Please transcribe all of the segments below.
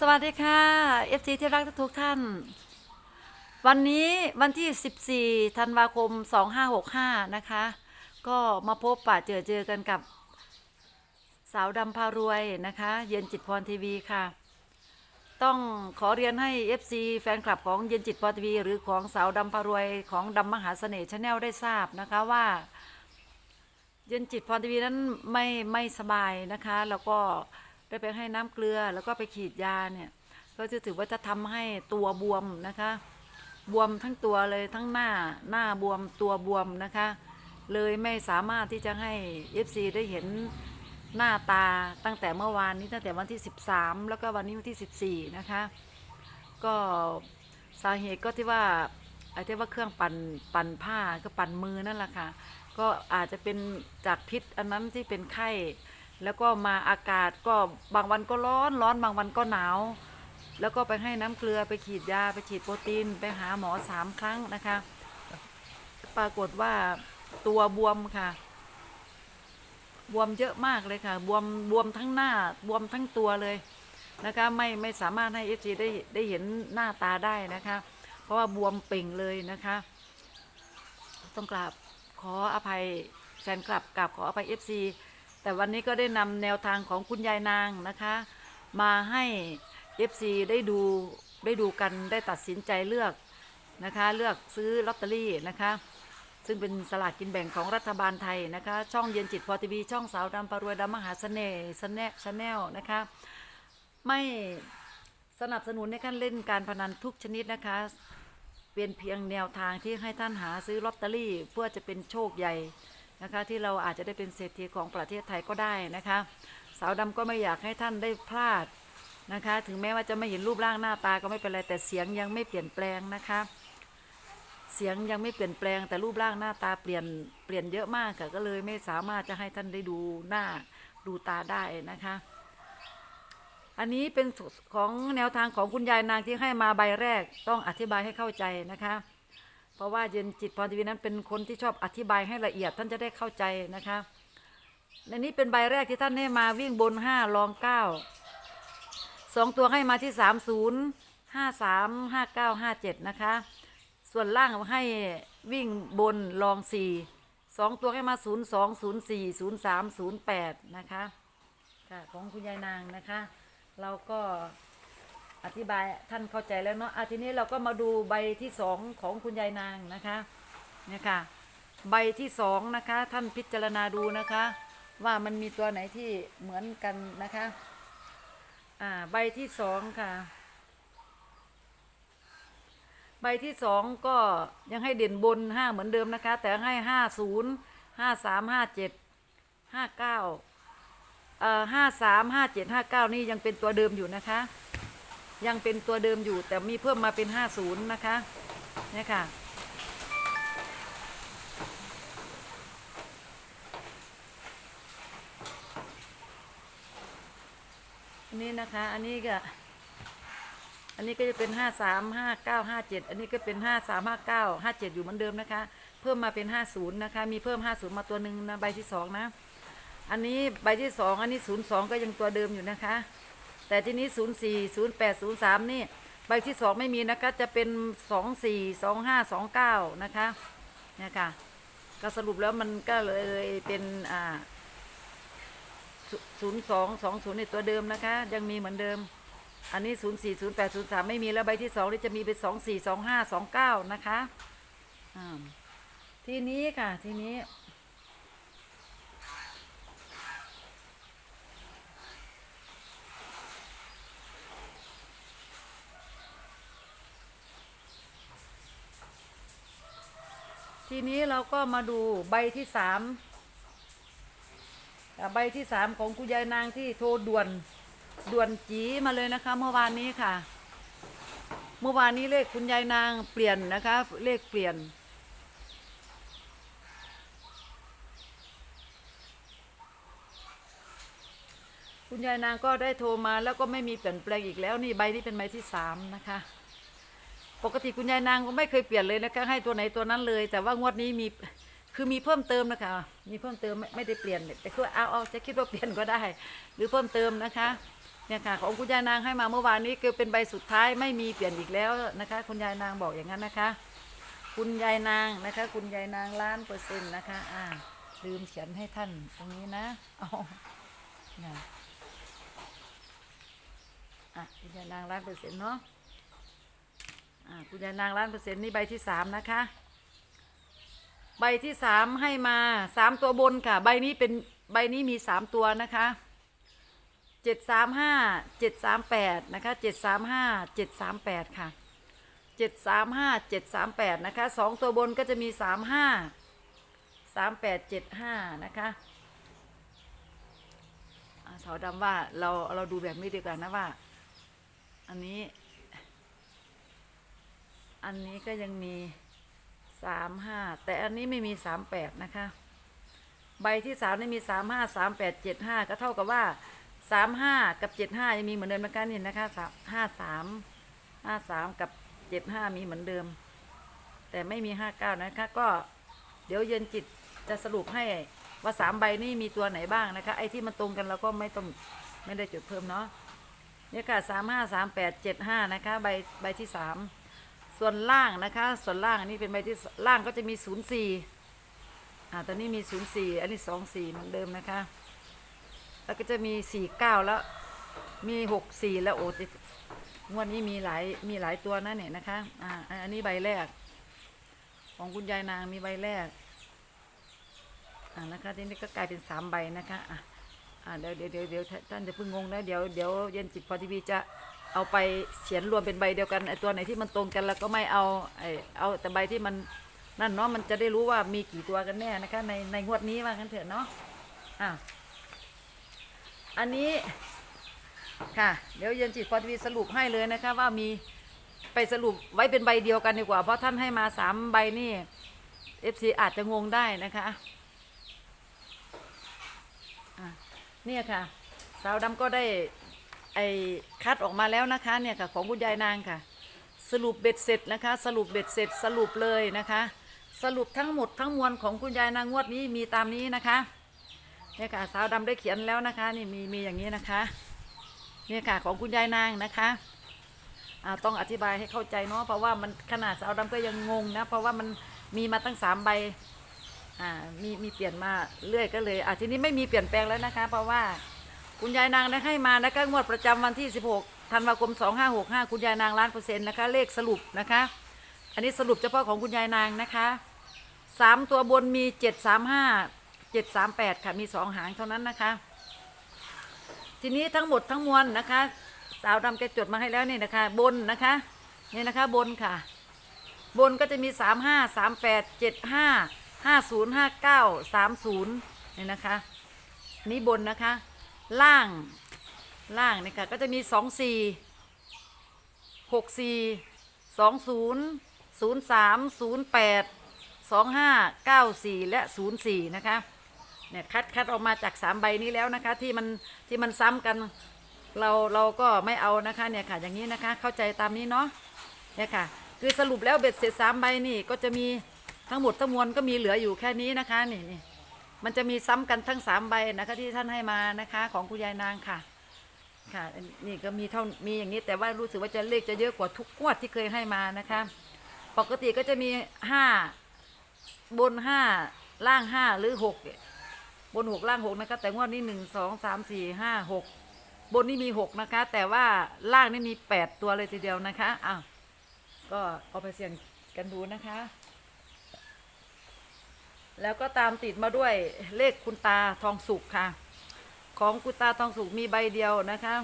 สวัสดีค่ะ FT ที่รักทุกท่าน วันนี้วันที่ 14 ธันวาคม 2565 นะคะ ก็มาพบปะเจอเจอกันกับ สาวดำพารวยนะคะ เย็นจิตพรทีวีค่ะ ต้องขอเรียนให้ FC แฟนคลับของเย็นจิตพรทีวี หรือของสาวดำพารวยของดำมหาเสน่ห์ชาแนลได้ทราบนะคะว่า เย็นจิตพรทีวีนั้นไม่ไม่สบายนะคะ แล้วก็ ได้ไปให้น้ำเกลือแล้วก็ไปฉีดยาเนี่ย ก็จะถือว่าจะทำให้ตัวบวมนะคะ บวมทั้งตัวเลยทั้งหน้าหน้าบวมตัวบวมนะคะ เลยไม่สามารถที่จะให้ FC ได้เห็นหน้าตาตั้งแต่เมื่อวานนี้ตั้งแต่วันที่ 13 แล้วก็วันนี้วันที่ 14 นะคะ ก็สาเหตุก็ที่ว่าไอ้ที่ว่าเครื่องปั่นปั่นผ้าก็ปั่นมือนั่นแหละค่ะ ก็อาจจะเป็นจากพิษอันนั้นที่เป็นไข้ แล้วก็มาอากาศก็บางวันก็ร้อนร้อนบางวันก็หนาว แล้วก็ไปให้น้ำเกลือไปฉีดยาไปฉีดโปรตีน ไปหาหมอสามครั้งนะคะ ปรากฏว่าตัวบวมค่ะ บวมเยอะมากเลยค่ะ บวมบวมทั้งหน้าบวมทั้งตัวเลยนะคะไม่ไม่สามารถให้เอฟซีได้ได้เห็นหน้าตาได้นะคะ เพราะว่าบวมเป่งเลยนะคะ ต้องกราบขออภัยแฟนคลับกราบขออภัยเอฟซี แต่วันนี้ก็ได้นำแนวทางของคุณยายนางนะคะ มาให้เอฟซีได้ดูได้ดูกันได้ตัดสินใจเลือกนะคะ เลือกซื้อลอตเตอรี่นะคะ ซึ่งเป็นสลากกินแบ่งของรัฐบาลไทยนะคะ ช่องเย็นจิตพอทีวีช่องสาวดำปารวยดำมหาเสน่ห์สแนชแนลนะคะ ไม่สนับสนุนในการเล่นการพนันทุกชนิดนะคะ เป็นเพียงแนวทางที่ให้ท่านหาซื้อลอตเตอรี่ เพื่อจะเป็นโชคใหญ่ นะคะ ที่เราอาจจะได้เป็นเศรษฐีของประเทศไทยก็ได้นะคะ สาวดำก็ไม่อยากให้ท่านได้พลาดนะคะ ถึงแม้ว่าจะไม่เห็นรูปร่างหน้าตาก็ไม่เป็นไรแต่เสียงยังไม่เปลี่ยนแปลงนะคะ เสียงยังไม่เปลี่ยนแปลง แต่รูปร่างหน้าตาเปลี่ยนเปลี่ยนเยอะมากค่ะก็เลยไม่สามารถจะให้ท่านได้ดูหน้าดูตาได้นะคะอันนี้เป็นของแนวทางของคุณยายนางที่ให้มาใบแรกต้องอธิบายให้เข้าใจนะคะ เพราะว่าเย็นจิตพรทีวีนั้นเป็นคนที่ชอบอธิบายให้ละเอียดท่านจะได้เข้าใจนะคะในนี้เป็นใบแรกที่ท่านให้มาวิ่งบนห้ารองเก้าสองตัวให้มาที่สามศูนย์ห้าสามห้าเก้าห้าเจ็ดนะคะ ส่วนล่างให้วิ่งบนรองสี่สองตัวให้มาศูนย์สองศูนย์สี่ศูนย์สามศูนย์แปดนะคะค่ะของคุณยายนางนะคะ เราก็ อธิบายท่านเข้าใจแล้วเนาะอะทีนี้เราก็มาดูใบที่สองของคุณยายนางนะคะเนี่ยค่ะ ใบที่สองนะคะ ท่านพิจารณาดูนะคะ ว่ามันมีตัวไหนที่เหมือนกันนะคะอ่าใบที่สองค่ะ ใบที่สองก็ยังให้เด่นบนห้าเหมือนเดิมนะคะ แต่ให้ห้าศูนย์ห้าสามห้าเจ็ดห้าเก้าเอ่อห้าสามห้าเจ็ดห้าเก้านี่ยังเป็นตัวเดิมอยู่นะคะ ยังเป็นตัวเดิมอยู่แต่มีเพิ่มมาเป็นห้าศูนย์นะคะเนี่ยค่ะ อันนี้นะคะ อันนี้ก็ อันนี้ก็จะเป็นห้าสามห้าเก้าห้าเจ็ดอันนี้ก็เป็นห้าสามห้าเก้าห้าเจ็ดอยู่เหมือนเดิมนะคะ เพิ่มมาเป็นห้าศูนย์นะคะ มีเพิ่มห้าศูนย์มาตัวหนึ่งนะ ใบที่สองนะ อันนี้ใบที่สองอันนี้ศูนย์สองก็ยังตัวเดิมอยู่นะคะ แต่ทีนี้ศูนย์สี่ศูนย์แปดศูนย์สามนี่ ใบที่สองไม่มีนะคะ จะเป็นสองสี่สองห้าสองเก้านะคะเนี่ยค่ะ ก็สรุปแล้วมันก็เลยเป็นอ่าศูนย์สองสองศูนย์ในตัวเดิมนะคะ ยังมีเหมือนเดิม อันนี้ศูนย์สี่ศูนย์แปดศูนย์สามไม่มีแล้วใบที่สองนี่จะมีเป็นสองสี่สองห้าสองเก้านะคะอ่าทีนี้ค่ะ ทีนี้ ทีนี้เราก็มาดูใบที่สามใบที่สามของคุณยายนางที่โทรด่วนด่วนจีมาเลยนะคะ เมื่อวานนี้ค่ะ เมื่อวานนี้เลขคุณยายนางเปลี่ยนนะคะ เลขเปลี่ยน คุณยายนางก็ได้โทรมาแล้วก็ไม่มีเปลี่ยนแปลงอีกแล้วนี่ใบนี้เป็นใบที่สามนะคะ ปกติคุณยายนางก็ไม่เคยเปลี่ยนเลยนะคะให้ตัวไหนตัวนั้นเลย แต่ว่างวดนี้มีคือมีเพิ่มเติมนะคะ มีเพิ่มเติมไม่ไม่ได้เปลี่ยนแต่คือเอาเอาจะคิดว่าเปลี่ยนก็ได้ หรือเพิ่มเติมนะคะเนี่ยค่ะของคุณยายนางให้มาเมื่อวานนี้คือเป็นใบสุดท้ายไม่มีเปลี่ยนอีกแล้วนะคะ คุณยายนางบอกอย่างนั้นนะคะ คุณยายนางนะคะ คุณยายนางล้านเปอร์เซ็นต์นะคะ อ่า ลืมเขียนให้ท่านตรงนี้นะเอานะอะคุณยายนางล้านเปอร์เซ็นต์เนาะ คุณยายนางล้านเปอร์เซ็นต์นี่ใบที่สามนะคะ ใบที่สามให้มาสามตัวบนค่ะ ใบนี้เป็นใบนี้มีสามตัวนะคะเจ็ดสามห้าเจ็ดสามแปดนะคะเจ็ดสามห้าเจ็ดสามแปดค่ะเจ็ดสามห้าเจ็ดสามแปดนะคะสองตัวบนก็จะมีสามห้าสามแปดเจ็ดห้านะคะสาวดำว่าเราเราดูแบบนี้ดีกว่านะว่า อันนี้ อันนี้ก็ยังมีสามห้าแต่อันนี้ไม่มีสามแปดนะคะ ใบที่สามนี่มีสามห้าสามแปดเจ็ดห้าก็เท่ากับว่าสามห้ากับเจ็ดห้ายังมีเหมือนเดิมนะคะนี่นะคะสามห้าสามห้าสามกับเจ็ดห้ามีเหมือนเดิม แต่ไม่มีห้าเก้านะคะก็เดี๋ยวเย็นจิตจะสรุปให้ว่าสามใบนี่มีตัวไหนบ้างนะคะไอ้ที่มันตรงกันเราก็ไม่ต้องไม่ได้จดเพิ่มเนาะเนี่ยค่ะสามห้าสามแปดเจ็ดห้านะคะใบใบที่สาม ส่วนล่างนะคะ ส่วนล่างอันนี้เป็นใบที่ล่างก็จะมีศูนย์สี่อ่าตอนนี้มีศูนย์สี่อันนี้สองสี่เหมือนเดิมนะคะ แล้วก็จะมีสี่เก้าแล้วมีหกสี่แล้วโอ้ติงวดนี้มีหลายมีหลายตัวนะเนี่ยนะคะอ่าอันนี้ใบแรก ของคุณยายนางมีใบแรกอ่านะคะทีนี้ก็กลายเป็นสามใบนะคะอ่าเดี๋ยวเดี๋ยวเดี๋ยวเดี๋ยวท่านจะเพิ่งงงนะเดี๋ยวเดี๋ยวเย็นจิตพอทีวีจะ เอาไปเขียนรวมเป็นใบเดียวกันไอ้ตัวไหนที่มันตรงกันแล้วก็ไม่เอาไอ้เอาแต่ใบที่มันนั่นเนาะมันจะได้รู้ว่ามีกี่ตัวกันแน่นะคะ ในในงวดนี้ว่ากันเถอะเนาะอะอันนี้ค่ะ เดี๋ยวเย็นจิตพอทีวีสรุปให้เลยนะคะ ว่ามีไปสรุปไว้เป็นใบเดียวกันดีกว่า เพราะท่านให้มาสามใบนี่เอฟซีอาจจะงงได้นะคะอะเนี่ยค่ะ สาวดำก็ได้ ไอ้คัดออกมาแล้วนะคะเนี่ยค่ะของคุณยายนางค่ะ สรุปเบ็ดเสร็จนะคะ สรุปเบ็ดเสร็จสรุปเลยนะคะ สรุปทั้งหมดทั้งมวลของคุณยายนางงวดนี้มีตามนี้นะคะเนี่ยค่ะสาวดำได้เขียนแล้วนะคะ นี่มีมีอย่างนี้นะคะเนี่ยค่ะของคุณยายนางนะคะอ่าต้องอธิบายให้เข้าใจเนาะเพราะว่ามันขนาดสาวดำก็ยังงงนะเพราะว่ามันมีมาตั้งสามใบอ่ามีมีเปลี่ยนมาเรื่อยก็เลยอะทีนี้ไม่มีเปลี่ยนแปลงแล้วนะคะ เพราะว่า คุณยายนางได้ให้มานะคะงวดประจำวันที่ 16ธันวาคม 2565 คุณยายนางล้านเปอร์เซ็นต์นะคะ เลขสรุปนะคะ อันนี้สรุปเฉพาะของคุณยายนางนะคะสามตัวบนมี 735 738 ค่ะ มีสองหางเท่านั้นนะคะ ทีนี้ทั้งหมดทั้งมวลนะคะ สาวดำแกจดมาให้แล้วนี่นะคะ บนนะคะ นี่นะคะบนค่ะ บนก็จะมี 3 5 3 8 7 5 5 0 5 9 3 0เนี่นะคะ นี่บนนะคะ ล่างล่างนี่ค่ะก็จะมี2 4 6 4 2 0 0 3 0 8 2 5 9 4และ0 4นะคะเนี่ยคัดคัดออกมาจาก3ใบนี้แล้วนะคะที่มันที่มันซ้ำกันเราเราก็ไม่เอานะคะเนี่ยค่ะอย่างนี้นะคะเข้าใจตามนี้เนาะเนี่ยค่ะคือสรุปแล้วเบ็ดเสร็จสามใบนี่ก็จะมีทั้งหมดทั้งมวลก็มีเหลืออยู่แค่นี้นะคะนี่นี่ มันจะมีซ้ำกันทั้งสามใบนะคะที่ท่านให้มานะคะ ของคุณยายนางค่ะ ค่ะนี่ก็มีเท่ามีอย่างนี้แต่ว่ารู้สึกว่าจะเลขจะเยอะกว่าทุกงวดที่เคยให้มานะคะ ปกติก็จะมีห้าบนห้าล่างห้าหรือหกบนหกล่างหกนะคะ แต่งวดนี้หนึ่งสองสามสี่ห้าหกบนนี่มีหกนะคะ แต่ว่าล่างนี่มีแปดตัวเลยทีเดียวนะคะอ้าวก็เอาไปเสี่ยงกันดูนะคะ แล้วก็ตามติดมาด้วยเลขคุณตาทองสุกค่ะ ของคุณตาทองสุกมีใบเดียวนะคะ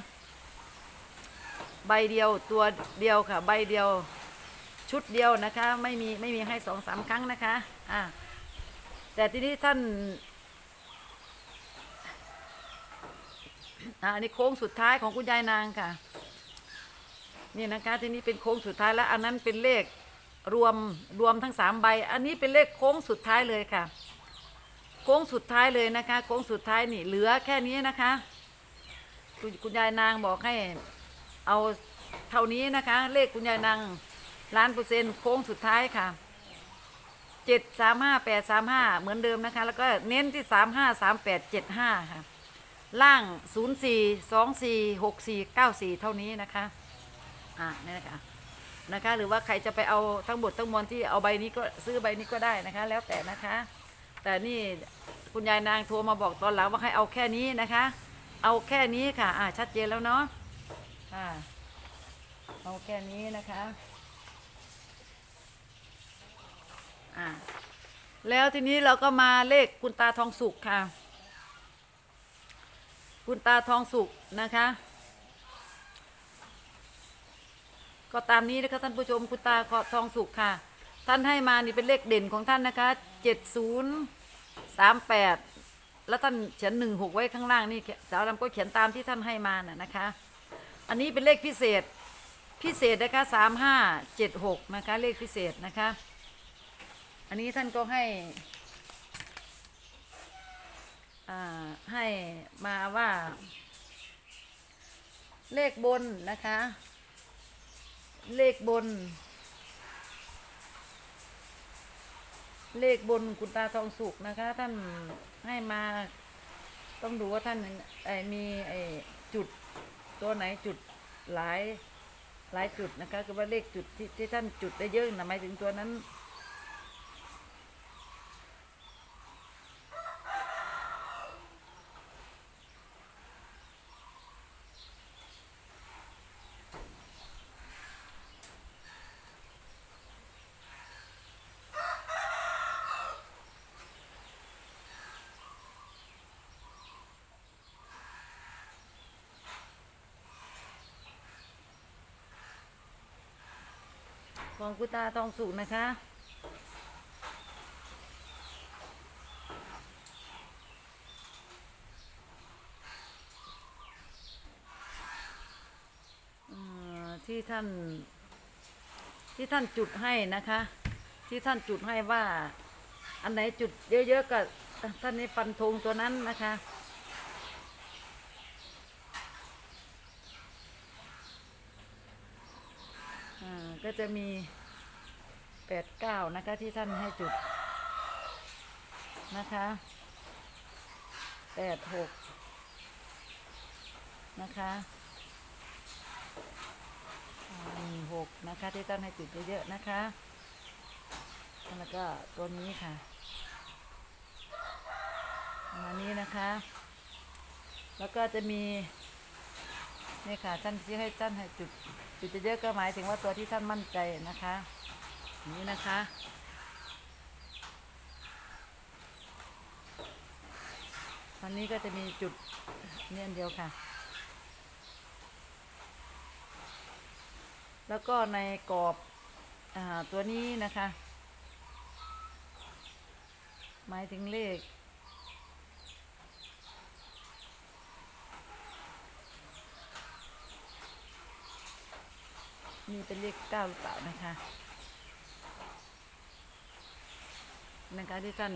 ใบเดียวตัวเดียวค่ะ ใบเดียวชุดเดียวนะคะ ไม่มีไม่มีให้สองสามครั้งนะคะอ่าแต่ทีนี้ท่านอันนี้โค้งสุดท้ายของคุณยายนางค่ะ นี่นะคะ ทีนี้เป็นโค้งสุดท้ายแล้ว อันนั้นเป็นเลข รวมรวมทั้งสามใบ อันนี้เป็นเลขโค้งสุดท้ายเลยค่ะ โค้งสุดท้ายเลยนะคะ โค้งสุดท้ายนี่เหลือแค่นี้นะคะคุณคุณยายนางบอกให้เอาเท่านี้นะคะ เลขคุณยายนางล้านเปอร์เซ็นต์โค้งสุดท้ายค่ะเจ็ดสามห้าแปดสามห้าเหมือนเดิมนะคะ แล้วก็เน้นที่สามห้าสามแปดเจ็ดห้าค่ะ ล่าง0 4 2 4 6 4 9 4เท่านี้นะคะ อ่านี่นะคะ นะคะ หรือว่าใครจะไปเอาทั้งหมดทั้งมวลที่เอาใบนี้ก็ซื้อใบนี้ก็ได้นะคะ แล้วแต่นะคะ แต่นี่คุณยายนางโทรมาบอกตอนหลังว่าให้เอาแค่นี้นะคะ เอาแค่นี้ค่ะ อ่าชัดเจนแล้วเนาะอ่าเอาแค่นี้นะคะอ่าแล้วทีนี้เราก็มาเลขคุณตาทองสุกค่ะ คุณตาทองสุกนะคะ ก็ตามนี้นะคะท่านผู้ชมคุณตาทองสุกค่ะ ท่านให้มานี่เป็นเลขเด่นของท่านนะคะเจ็ดศูนย์สามแปดแล้วท่านเขียนหนึ่งหกไว้ข้างล่างนี่สาวดำก็เขียนตามที่ท่านให้มาน่ะนะคะ อันนี้เป็นเลขพิเศษพิเศษนะคะสามห้าเจ็ดหกนะคะเลขพิเศษนะคะ อันนี้ท่านก็ให้อ่าให้มาว่า เลขบนนะคะ เลขบน เลขบนคุณตาทองสุกนะคะ ท่านให้มาต้องดูว่าท่านไอมีไอจุดตัวไหนจุดหลายหลายจุดนะคะคือว่าเลขจุดที่ที่ท่านจุดได้เยอะนะหมายถึงตัวนั้น ของคุตาทองสุกนะคะ ที่ท่าน ที่ท่านจุดให้นะคะ ที่ท่านจุดให้ว่า อันไหนจุดเยอะๆก็ท่านนี้ฟันธงตัวนั้นนะคะ อ่า ก็จะมีแปดเก้านะคะที่ท่านให้จุดนะคะแปดหกนะคะหนึ่งหกนะคะที่ท่านให้จุดเยอะๆนะคะแล้วก็ตัวนี้ค่ะอันนี้นะคะ แล้วก็จะมีนี่ค่ะท่านที่ให้ท่านให้จุด จุดเยอะก็หมายถึงว่าตัวที่ท่านมั่นใจนะคะนี่นะคะอันนี้ก็จะมีจุดเนี่ยอันเดียวค่ะ แล้วก็ในกรอบอตัวนี้นะคะ หมายถึงเลข นี่เป็นเลขเก้าหรือเปล่านะคะ นะคะที่ท่าน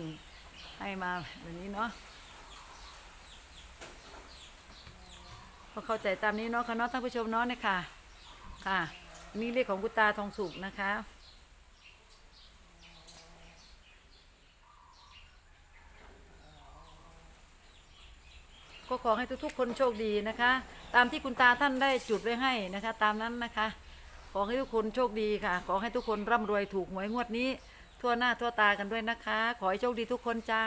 ให้มาแบบนี้เนาะก็เข้าใจตามนี้เนาะค่ะเนาะท่านผู้ชมเนาะนี่ยค่ะค่ะ นี่เลขของกุตาทองสุกนะคะก็ขอให้ทุกๆ คนโชคดีนะคะ ตามที่คุณตาท่านได้จุดไว้ให้นะคะ ตามนั้นนะคะ อให้ทุกคนโชคดีค่ะ ขอให้ทุกคนร่ำรวยถูกหวยงวดนี้ ทั่วหน้าทั่วตากันด้วยนะคะ ขอให้โชคดีทุกคนจ้า